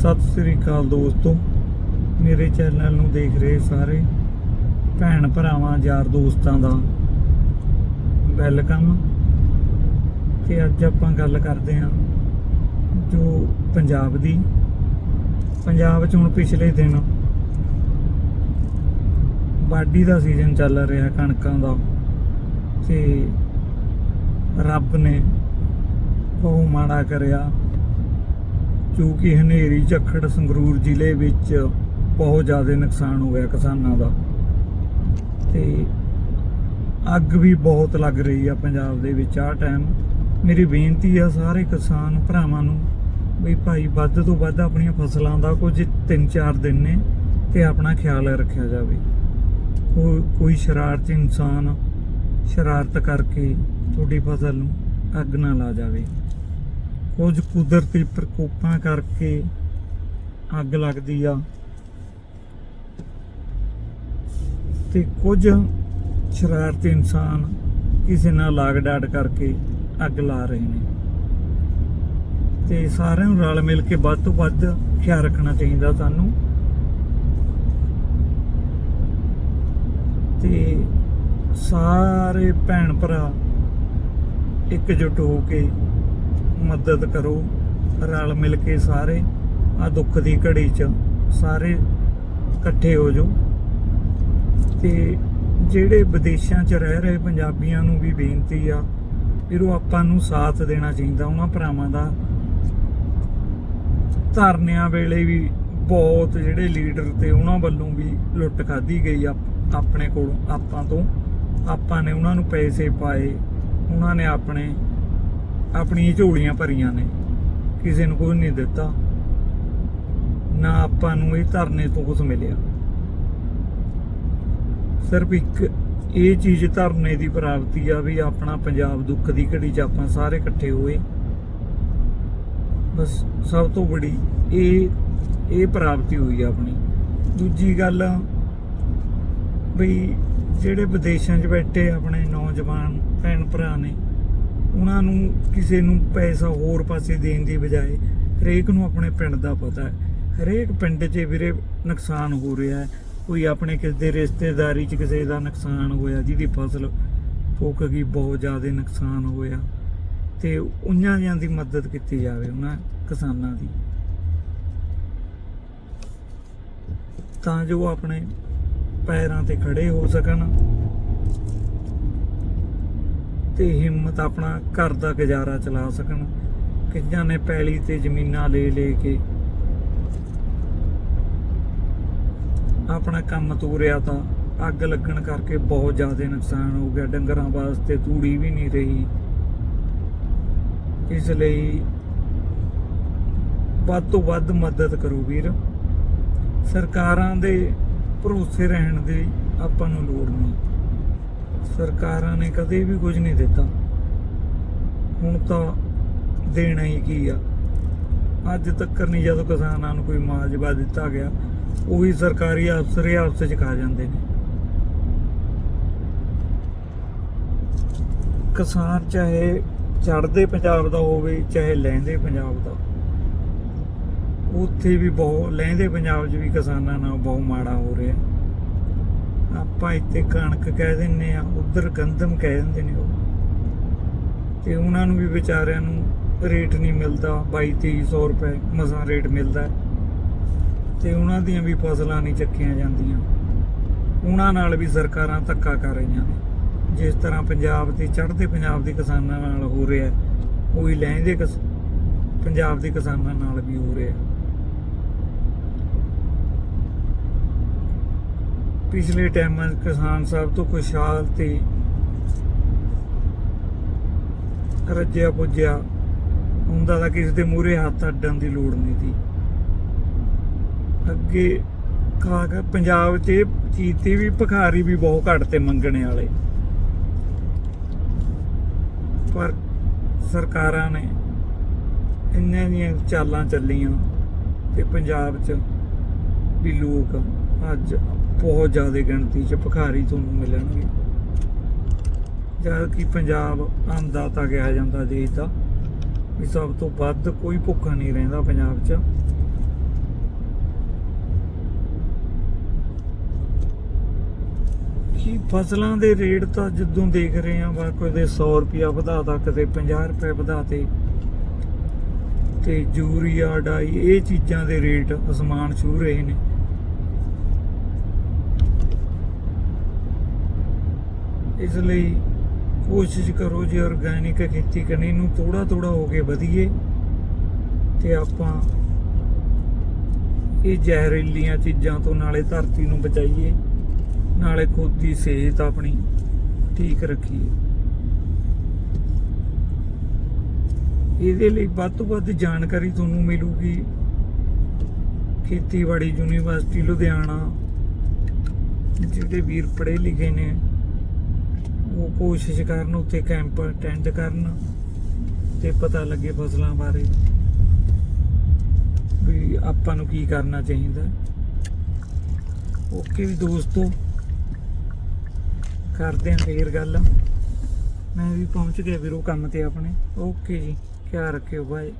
ਸਤਿ ਸ੍ਰੀ ਅਕਾਲ ਦੋਸਤੋ। ਮੇਰੇ ਚੈਨਲ ਨੂੰ ਦੇਖ ਰਹੇ ਸਾਰੇ ਭੈਣ ਭਰਾਵਾਂ, ਯਾਰ ਦੋਸਤਾਂ ਦਾ ਵੈਲਕਮ। ਤੇ ਅੱਜ ਆਪਾਂ ਗੱਲ ਕਰਦੇ ਹਾਂ ਜੋ ਪੰਜਾਬ ਦੀ। ਪੰਜਾਬ 'ਚ ਹੁਣ ਪਿਛਲੇ ਦਿਨ ਵਾਢੀ ਦਾ ਸੀਜ਼ਨ ਚੱਲ ਰਿਹਾ ਕਣਕਾਂ ਦਾ। ਤੇ ਰੱਬ ਨੇ ਬਹੁਤ ਮਾੜਾ ਕਰਿਆ। ਕਿਉਂਕਿ ਹਨੇਰੀ, ਝੱਖੜ ਸੰਗਰੂਰ ਜ਼ਿਲ੍ਹੇ ਵਿੱਚ ਬਹੁਤ ਜ਼ਿਆਦਾ ਨੁਕਸਾਨ ਹੋ ਗਿਆ ਕਿਸਾਨਾਂ ਦਾ। ਤੇ ਅੱਗ ਵੀ ਬਹੁਤ ਲੱਗ ਰਹੀ ਆ ਪੰਜਾਬ ਦੇ ਵਿੱਚ ਆਹ ਟਾਈਮ ਮੇਰੀ ਬੇਨਤੀ ਆ ਸਾਰੇ ਕਿਸਾਨ ਭਰਾਵਾਂ ਨੂੰ ਵੀ ਭਾਈ ਵੱਧ ਤੋਂ ਵੱਧ ਆਪਣੀਆਂ ਫਸਲਾਂ ਦਾ ਕੁਝ 3-4 ਦਿਨ ਨੇ ਤੇ ਆਪਣਾ ਖਿਆਲ ਰੱਖਿਆ ਜਾਵੇ। ਕੋਈ ਕੋਈ ਸ਼ਰਾਰਤੀ ਇਨਸਾਨ ਸ਼ਰਾਰਤ ਕਰਕੇ ਤੁਹਾਡੀ ਫਸਲ ਨੂੰ ਅੱਗ ਨਾ ਲਾ ਜਾਵੇ। ਕੁਝ ਕੁਦਰਤੀ ਪ੍ਰਕੋਪਾਂ ਕਰਕੇ ਅੱਗ ਲੱਗਦੀ ਆ। ਤੇ ਕੁਝ ਸ਼ਰਾਰਤੀ ਇਨਸਾਨ ਕਿਸੇ ਨਾਲ ਲਾਗ ਡਾਟ ਕਰਕੇ ਅੱਗ ਲਾ ਰਹੇ ਨੇ। ਤੇ ਸਾਰਿਆਂ ਨੂੰ ਰਲ ਮਿਲ ਕੇ ਵੱਧ ਤੋਂ ਵੱਧ ਖਿਆਲ ਰੱਖਣਾ ਚਾਹੀਦਾ ਸਾਨੂੰ। ਤੇ ਸਾਰੇ ਭੈਣ ਭਰਾ ਇਕਜੁੱਟ ਹੋ ਕੇ ਮਦਦ ਕਰੋ, ਰਲ ਮਿਲ ਕੇ ਸਾਰੇ, ਆ ਦੁੱਖ ਦੀ ਘੜੀ 'ਚ ਸਾਰੇ ਇਕੱਠੇ ਹੋ ਜਾਓ। ਤੇ ਜਿਹੜੇ ਵਿਦੇਸ਼ਾਂ 'ਚ ਰਹਿ ਰਹੇ ਪੰਜਾਬੀਆਂ ਨੂੰ ਵੀ ਬੇਨਤੀ ਆ, ਵੀਰੋ ਆਪਾਂ ਨੂੰ ਸਾਥ ਦੇਣਾ ਚਾਹੀਦਾ, ਉਹਨਾਂ ਭਰਾਵਾਂ ਦਾ। ਧਰਨਿਆਂ ਵੇਲੇ ਵੀ ਬਹੁਤ ਜਿਹੜੇ ਲੀਡਰ ਤੇ ਉਹਨਾਂ ਵੱਲੋਂ ਵੀ ਲੁੱਟ ਖਾਧੀ ਗਈ ਆ ਆਪਣੇ ਕੋਲੋਂ, ਆਪਾਂ ਤੋਂ। ਆਪਾਂ ਨੇ ਉਹਨਾਂ ਨੂੰ ਪੈਸੇ ਪਾਏ, ਉਹਨਾਂ ਨੇ ਆਪਣੇ ਆਪਣੀਆਂ ਝੋਲੀਆਂ ਭਰੀਆਂ ਨੇ। ਕਿਸੇ ਨੂੰ ਕੁਝ ਨਹੀਂ ਦਿੱਤਾ। ਨਾ ਆਪਾਂ ਨੂੰ ਇਹ ਧਰਨੇ ਤੋਂ ਕੁਝ ਮਿਲਿਆ। ਸਿਰਫ ਇੱਕ ਇਹ ਚੀਜ਼ ਧਰਨੇ ਦੀ ਪ੍ਰਾਪਤੀ ਆ ਵੀ ਆਪਣਾ ਪੰਜਾਬ ਦੁੱਖ ਦੀ ਘੜੀ 'ਚ ਆਪਾਂ ਸਾਰੇ ਇਕੱਠੇ ਹੋਏ। ਬਸ ਸਭ ਤੋਂ ਬੜੀ ਇਹ ਇਹ ਪ੍ਰਾਪਤੀ ਹੋਈ ਆ ਆਪਣੀ। ਦੂਜੀ ਗੱਲ ਵੀ ਜਿਹੜੇ ਵਿਦੇਸ਼ਾਂ 'ਚ ਬੈਠੇ ਆਪਣੇ ਨੌਜਵਾਨ ਭੈਣ ਭਰਾ ਨੇ ਉਹਨਾਂ ਨੂੰ ਕਿਸੇ ਨੂੰ ਪੈਸਾ ਹੋਰ ਪਾਸੇ ਦੇਣ ਦੀ ਬਜਾਏ ਹਰੇਕ ਨੂੰ ਆਪਣੇ ਪਿੰਡ ਦਾ ਪਤਾ ਹੈ। ਹਰੇਕ ਪਿੰਡ 'ਚ ਵੀਰੇ ਨੁਕਸਾਨ ਹੋ ਰਿਹਾ ਹੈ। ਕੋਈ ਆਪਣੇ ਕਿਸੇ ਦੇ ਰਿਸ਼ਤੇਦਾਰੀ 'ਚ ਕਿਸੇ ਦਾ ਨੁਕਸਾਨ ਹੋਇਆ, ਜਿਹਦੀ ਫਸਲ ਫੁੱਕ ਗਈ, ਬਹੁਤ ਜ਼ਿਆਦਾ ਨੁਕਸਾਨ ਹੋਇਆ। ਤੇ ਉਹਨਾਂ ਜਿਹਾਂ ਦੀ ਮਦਦ ਕੀਤੀ ਜਾਵੇ ਉਹਨਾਂ ਕਿਸਾਨਾਂ ਦੀ। ਤਾਂ ਜੋ ਆਪਣੇ ਪੈਰਾਂ ਤੇ ਖੜੇ ਹੋ ਸਕਣ। ਤੇ ਹਿੰਮਤ ਆਪਣਾ ਘਰ ਦਾ ਗੁਜ਼ਾਰਾ ਚਲਾ ਸਕਣ। ਕਿੰਨਾਂ ਨੇ ਪੈਲੀ ਤੇ ਜ਼ਮੀਨਾਂ ਲੈ ਲੈ ਕੇ? ਆਪਣਾ ਕੰਮ ਤੋਰਿਆ ਤਾਂ ਅੱਗ ਲੱਗਣ ਕਰਕੇ ਬਹੁਤ ਜ਼ਿਆਦਾ ਨੁਕਸਾਨ ਹੋ ਗਿਆ। ਡੰਗਰਾਂ ਵਾਸਤੇ ਤੂੜੀ ਵੀ ਨਹੀਂ ਰਹੀ। ਇਸ ਲਈ ਵੱਧ ਤੋਂ ਵੱਧ ਮਦਦ ਕਰੋ ਵੀਰ। ਸਰਕਾਰਾਂ ਦੇ ਭਰੋਸੇ ਰਹਿਣ ਦੀ ਆਪਾਂ ਨੂੰ ਲੋੜ ਨਹੀਂ। ਸਰਕਾਰਾਂ ਨੇ ਕਦੇ ਵੀ ਕੁਝ ਨਹੀਂ ਦਿੱਤਾ। ਹੁਣ ਤਾਂ ਦੇਣਾ ਹੀ ਕੀ ਆ। ਅੱਜ ਤੱਕ ਨਹੀਂ ਜਦੋਂ ਕਿਸਾਨਾਂ ਨੂੰ ਕੋਈ ਮਾਜਵਾ ਦਿੱਤਾ ਗਿਆ, ਉਹੀ ਸਰਕਾਰੀ ਅਫਸਰ ਹੀ ਆਪਸ ਚ ਖਾ ਜਾਂਦੇ ਨੇ। ਕਿਸਾਨ ਚਾਹੇ ਚੜ੍ਹਦੇ ਪੰਜਾਬ ਦਾ ਹੋਵੇ, ਚਾਹੇ ਲਹਿੰਦੇ ਪੰਜਾਬ ਦਾ। ਉੱਥੇ ਵੀ ਬਹੁਤ ਲਹਿੰਦੇ ਪੰਜਾਬ 'ਚ ਵੀ ਕਿਸਾਨਾਂ ਨਾਲ ਬਹੁਤ ਮਾੜਾ ਹੋ ਰਿਹਾ। ਆਪਾਂ ਇੱਥੇ ਕਣਕ ਕਹਿ ਦਿੰਨੇ ਆ ਉਧਰ ਗੰਦਮ ਕਹਿ ਦਿੰਦੇ ਨੇ ਉਹ। ਤੇ ਉਹਨਾਂ ਨੂੰ ਵੀ ਵਿਚਾਰਿਆਂ ਨੂੰ ਰੇਟ ਨਹੀਂ ਮਿਲਦਾ 22 2300 ਰੁਪਏ ਮਸਾਂ ਰੇਟ ਮਿਲਦਾ ਹੈ। ਤੇ ਉਹਨਾਂ ਦੀਆਂ ਵੀ ਫਸਲਾਂ ਨਹੀਂ ਚੱਕੀਆਂ ਜਾਂਦੀਆਂ। ਉਹਨਾਂ ਨਾਲ ਵੀ ਸਰਕਾਰਾਂ ਧੱਕਾ ਕਰ ਰਹੀਆਂ ਨੇ। ਜਿਸ ਤਰ੍ਹਾਂ ਪੰਜਾਬ ਦੇ, ਚੜ੍ਹਦੇ ਪੰਜਾਬ ਦੇ ਕਿਸਾਨਾਂ ਨਾਲ ਹੋ ਰਿਹਾ ਉਹੀ ਲਹਿੰਦੇ ਕਿਸ- ਪੰਜਾਬ ਦੇ ਕਿਸਾਨਾਂ ਨਾਲ ਵੀ ਹੋ ਰਿਹਾ ਪਿਛਲੇ ਟਾਈਮਾਂ 'ਚ ਕਿਸਾਨ ਸਭ ਤੋਂ ਖੁਸ਼ਹਾਲ ਤੇ ਰੱਜਿਆ ਪੁੱਜਿਆ, ਹੁੰਦਾ ਤਾਂ ਕਿਸੇ ਦੇ ਮੂਹਰੇ ਹੱਥ ਅੱਡਣ ਦੀ ਲੋੜ ਨਹੀਂ ਸੀ। ਅੱਗੇ ਖਾ ਕੇ ਪੰਜਾਬ 'ਚ ਇਹ ਚੀਜ਼ ਵੀ ਭਿਖਾਰੀ ਵੀ ਬਹੁਤ ਘੱਟ ਤੇ ਮੰਗਣੇ ਵਾਲੇ। ਪਰ ਸਰਕਾਰਾਂ ਨੇ ਇੰਨੀਆਂ ਦੀਆਂ ਚਾਲਾਂ ਚੱਲੀਆਂ ਤੇ ਪੰਜਾਬ 'ਚ ਵੀ ਲੋਕ ਅੱਜ ਬਹੁਤ ਜ਼ਿਆਦਾ ਗਿਣਤੀ 'ਚ ਭਿਖਾਰੀ ਤੁਹਾਨੂੰ ਮਿਲਣਗੇ। ਜਦ ਕਿ ਪੰਜਾਬ ਤਾਂ ਕਿਹਾ ਜਾਂਦਾ ਦੇਸ਼ ਦਾ ਵੀ ਸਭ ਤੋਂ ਵੱਧ ਕੋਈ ਭੁੱਖਾ ਨਹੀਂ ਰਹਿੰਦਾ ਪੰਜਾਬ 'ਚ। ਕੀ ਫਸਲਾਂ ਦੇ ਰੇਟ ਤਾਂ ਜਿੱਦੋਂ ਦੇਖ ਰਹੇ ਆ ਵਾ ਕੋਈ ਦੇ 100 ਵਧਾ ਵਧਾਤਾ ਕਦੇ 50 ਰੁਪਏ ਵਧਾਤੇ ਤੇ ਯੂਰੀਆ, ਡਾਈ, ਇਹ ਚੀਜ਼ਾਂ ਦੇ ਰੇਟ ਅਸਮਾਨ ਛੂ ਰਹੇ ਨੇ। ਇਸ ਲਈ ਕੋਸ਼ਿਸ਼ ਕਰੋ ਜੇ ਆਰਗੈਨਿਕ ਖੇਤੀ ਕਰਨੀ ਨੂੰ ਥੋੜਾ ਥੋੜਾ ਹੋ ਕੇ ਵਧੀਏ ਤੇ ਆਪਾਂ ਇਹ ਜ਼ਹਿਰੀਲੀਆਂ ਚੀਜ਼ਾਂ ਤੋਂ ਨਾਲੇ ਧਰਤੀ ਨੂੰ ਬਚਾਈਏ, ਨਾਲੇ ਖੁਦ ਦੀ ਸਿਹਤ ਆਪਣੀ ਠੀਕ ਰੱਖੀਏ। ਇਹਦੇ ਲਈ ਵੱਧ ਤੋਂ ਵੱਧ ਜਾਣਕਾਰੀ ਤੁਹਾਨੂੰ ਮਿਲੂਗੀ। ਖੇਤੀਬਾੜੀ ਯੂਨੀਵਰਸਿਟੀ ਲੁਧਿਆਣਾ, ਜਿਹੜੇ ਵੀਰ ਪੜ੍ਹੇ ਲਿਖੇ ਨੇ। ਉਹ ਕੋਸ਼ਿਸ਼ ਕਰਨ, ਉੱਥੇ ਕੈਂਪ ਅਟੈਂਡ ਕਰਨ ਤੇ ਪਤਾ ਲੱਗੇ ਫਸਲਾਂ ਬਾਰੇ ਵੀ ਆਪਾਂ ਨੂੰ ਕੀ ਕਰਨਾ ਚਾਹੀਦਾ। ਓਕੇ ਵੀ ਦੋਸਤੋ, ਕਰਦੇ ਆਂ ਫੇਰ ਗੱਲ। ਮੈਂ ਵੀ ਪਹੁੰਚ ਗਿਆ ਵੀਰੋ ਕੰਮ ਤੇ ਆਪਣੇ। ਓਕੇ ਜੀ, ਖਿਆਲ ਰੱਖਿਓ ਬਾਏ